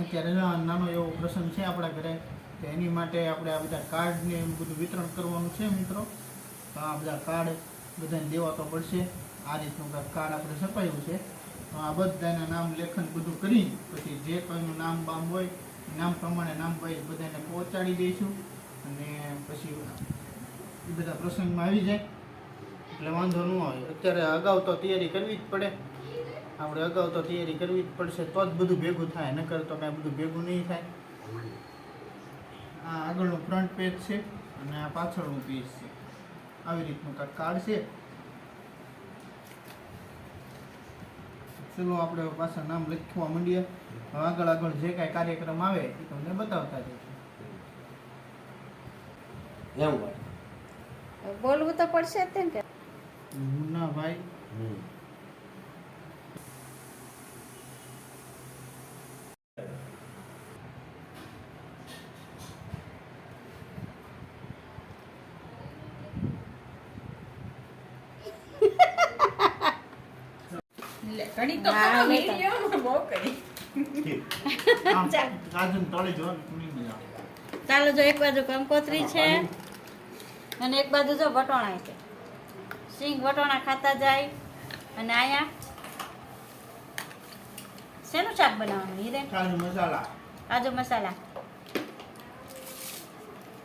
અત્યારે નાનો એવો પ્રસંગ છે આપણા ઘરે, તો એની માટે આપણે આ બધા કાર્ડને એવું બધું વિતરણ કરવાનું છે મિત્રો. તો આ બધા કાર્ડ બધાને દેવા તો પડશે. આ રીતનું બધા કાર્ડ આપણે છપાયું છે. આ બધાના નામ લેખન બધું કરી, પછી જે કોઈનું નામ બામ હોય નામ પ્રમાણે નામ ભાઈ બધાને પહોંચાડી દઈશું. અને પછી એ બધા પ્રસંગમાં આવી જાય. એટલે વાંધો ન આવે. અત્યારે અગાઉ તો તૈયારી કરવી જ પડે. આપણે અગાઉ તો તૈયારી કરવી જ પડશે તો જ બધું ભેગું થાય. નકર તો કાંઈ બધું ભેગું નહીં થાય. આ આગળનું ફ્રન્ટ પેજ છે અને આ પાછળનું પેજ છે. આવી રીતનું કાંઈક કાર્ડ છે. ચલો આપણે પાછા નામ લખવા માંડીએ. આગળ આગળ જે કાંઈ કાર્યક્રમ આવે એ તમને બતાવતા જઈશું. બોલવું તો પડશે જ ને કે. હમ. ઘણી તો બહુ કરી. ચાલો જો એક બાજુ કંકોત્રી છે. અને એક બાજુ જો વટોણા છે. સિંગ વટોણા ખાતા જાય. અને આયા શેનું શાક બનાવવાનું હીરે? કાજુ મસાલા. કાજુ મસાલા.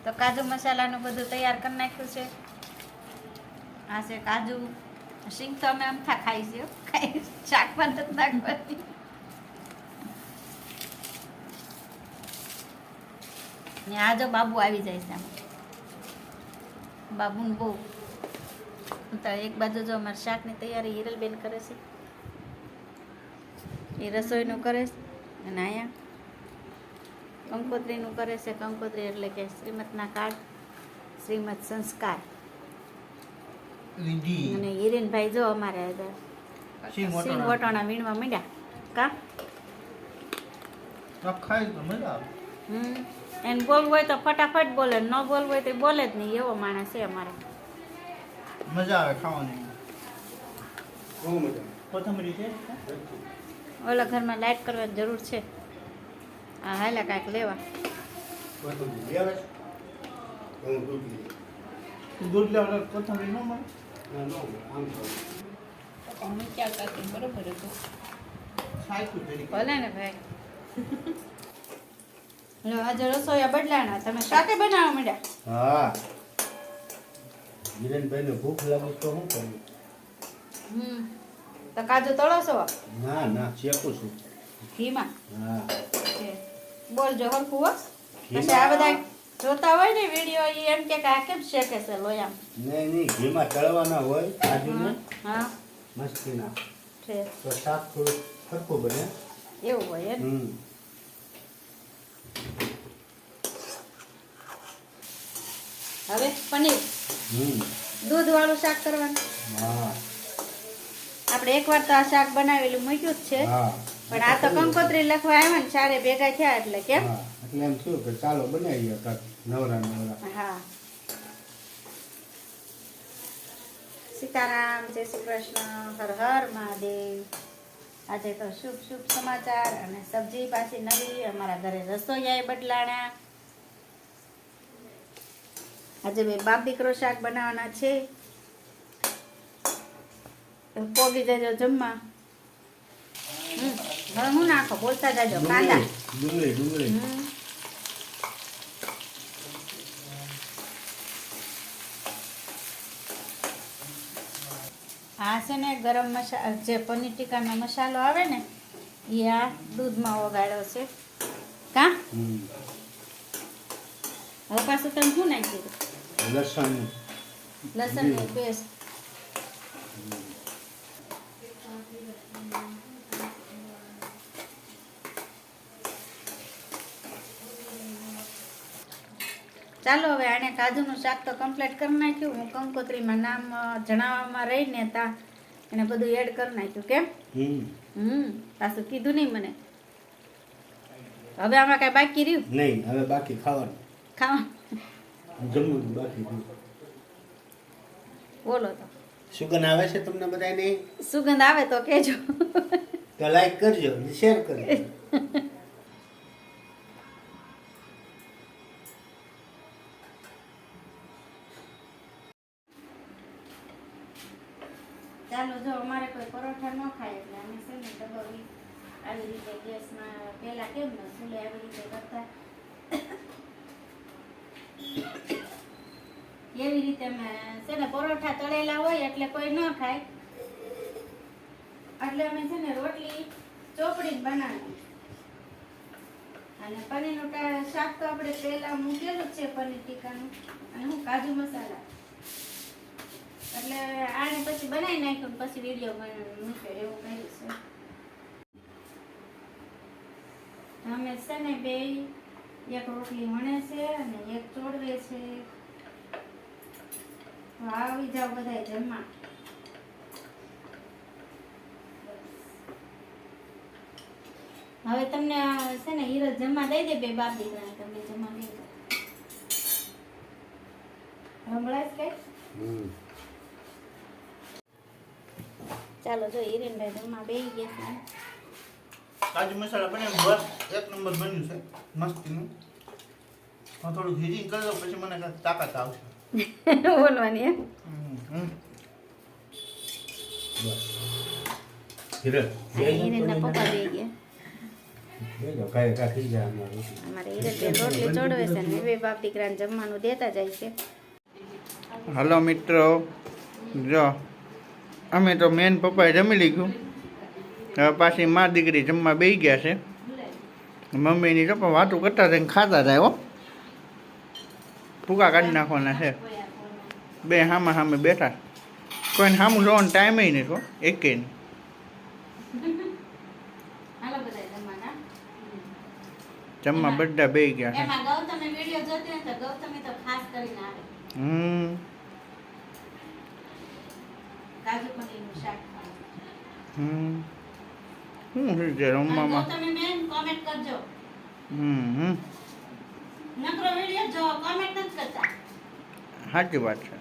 તો કાજુ મસાલાનું બધું તૈયાર કરી નાખ્યું છે. આ છે કાજુ. સિંગ તો અમે અમથા ખાઈ છે. ખાઈ શાકમાં નથી. નાખવાની ને આ જો બાબુ આવી જાય છે આમાં. બાબુને બહુ. તો એક બાજુ જો અમારે શાકની તૈયારી હિરલબેન કરે છે. એ રસોઈનું કરે છે. અને અહીંયા કંકોત્રીનું કરે છે. કંકોત્રી એટલે કે શ્રીમતના કાર્ડ શ્રીમત સંસ્કાર. રીંઢી અને હિરેનભાઈ જો અમારે સિંગ વટાણા. વીણવા માંડ્યા. કા? ખાય તો મજા હમ. એને બોલવું હોય તો ફટાફટ બોલે ન બોલવું હોય તો બોલે જ નહીં. એવો માણસ છે અમારે. મજા આવે ખાવાની. બહુ મજા કોથમરી છે? ઓલા ઘરમાં લાઈટ કરવાની જરૂર છે. આ હાલા કાંઈક લેવા? હું દૂધ દૂધ લેવા કોથમરી ન મળે. ના, ન હોય. આમ તો. અમે ક્યાં કરતી બરોબર હતું ભલે ને ભાઈ લો આજે રસોઈયા બદલાણા તમે શાકે બનાવવા માંડ્યા હા હિરેનભાઈને ભૂખ લાગી તો શું કરું હમ તો કાજુ તળો છો ના ના શેકું છું ઘીમાં હા. બોલજો હરખું હો પછી આ બધા જોતા હોય ને વિડિયો ઈ એમ કે કે આ કેમ શેકે છે લોયામ? નહીં નહીં ઘીમાં તળવાના હોય કાજુને હા મસ્તીના. છે તો શાક થોડું સરખું બને. એવું હોય એમ? હમ. હવે પનીર? હમ. દૂધ વાળું શાક કરવાનું? હા. આપણે એકવાર તો આ શાક બનાવેલું મૂક્યું જ છે. હા. પણ આ તો કંકોત્રી લખવા આવ્યા ને ચારે ભેગા થયા એટલે કેમ? એટલે એમ થયું કે ચાલો બનાવીએ કાક નવરા નવરા. હા. સીતારામ જય શ્રી કૃષ્ણ હર હર મહાદેવ. આજે તો શુભ શુભ સમાચાર અને સબ્જી પાછી નવી અમારા ઘરે રસોઈયાએ બદલાણા. આજે બે બાબીકરો શાક બનાવવાના છે. પોગી જજો જમવા. હવે હું નાખો બોલતા જાજો કાંદા. ડુંગળી ડુંગળી. આ છે ને ગરમ મસાલા જે પનીર ટીકાનો મસાલો આવે ને એ આ દૂધમાં ઓગાળ્યો છે. કા? હવે પાછું તમે શું નાખી દીધું લસણ. લસણની પેસ્ટ. ચાલો હવે આને કાજુનું શાક તો કમ્પ્લીટ કરી નાખ્યું. હું કંકોત્રીમાં નામ જણાવવામાં રહીને તા એને બધું એડ કરી નાખ્યું કેમ? હમ. પાછું કીધું નહીં મને. હવે આમાં કાંઈ બાકી રહ્યું? નહીં હવે બાકી ખાવાનું. ખાવા જમવાનું બાકી બોલો તો. સુગંધ આવે છે તમને બધાને સુગંધ આવે તો કહેજો તો લાઈક કરજો શેર કરજો. એટલે અમે છે ને દબાવી આવી રીતે ગેસમાં પહેલાં કેમ ને ચૂલે આવી રીતે કરતા. એવી રીતે અમે છે ને પરોઠા તળેલા હોય એટલે કોઈ ન ખાય. એટલે અમે છે ને રોટલી ચોપડી બનાવી અને પનીરનું શાક તો આપણે પહેલાં મૂકેલું જ છે પનીર ટીકાનું. અને હું કાજુ મસાલા એટલે આને પછી બનાવી નાખ્યું પછી વીડિયો મૂક્યો એવું કર્યું છે. અમે છે ને બે, એક રોટલી વણે છે અને એક ચોડવે છે. આવી જાવ બધા જમવા. હવે તમને છે ને હીરો જમવા દઈ દે બે બાપ દીકરાને તમે જમવા દઈ દો. કઈ હમ. ચાલો જો હિરેનભાઈ જમવા બે ગયા કાજુ મસાલા બને બસ એક નંબર બન્યું છે મસ્તીનું. હું થોડું હીરિંગ કરી દઉં પછી મને કાંઈક તાકાત આવશે. છે બોલવાની હિરેનના પપ્પા બે ગયા છે છે. હલો મિત્રો જો. અમે તો મેન પપ્પાએ જમી લીધું. હવે પાછી મા દીકરી જમવા બે ગયા છે. મમ્મીની તો પણ વાતો કરતા થઈને ખાતા થાય હો. ફૂકા કાઢી નાખવાના છે. બે સામે સામે બેઠા. કોઈને સામું જોવાનો ટાઈમ નહીં છો એકે નહીં જમવા બધા બે ગયા છે. એમાં ગૌતમે વીડિયો જોતી હોય તો ગૌતમી તો ખાસ કરીને આવે હમ કાજુ પનીરનું શાક હમ. શું છે અને રમવામાં ગૌતમી બેન કોમેન્ટ કરજો. હમ હમ. નકરો વિડિયો જો કોમેન્ટ નથી કરતા. સાચી વાત છે.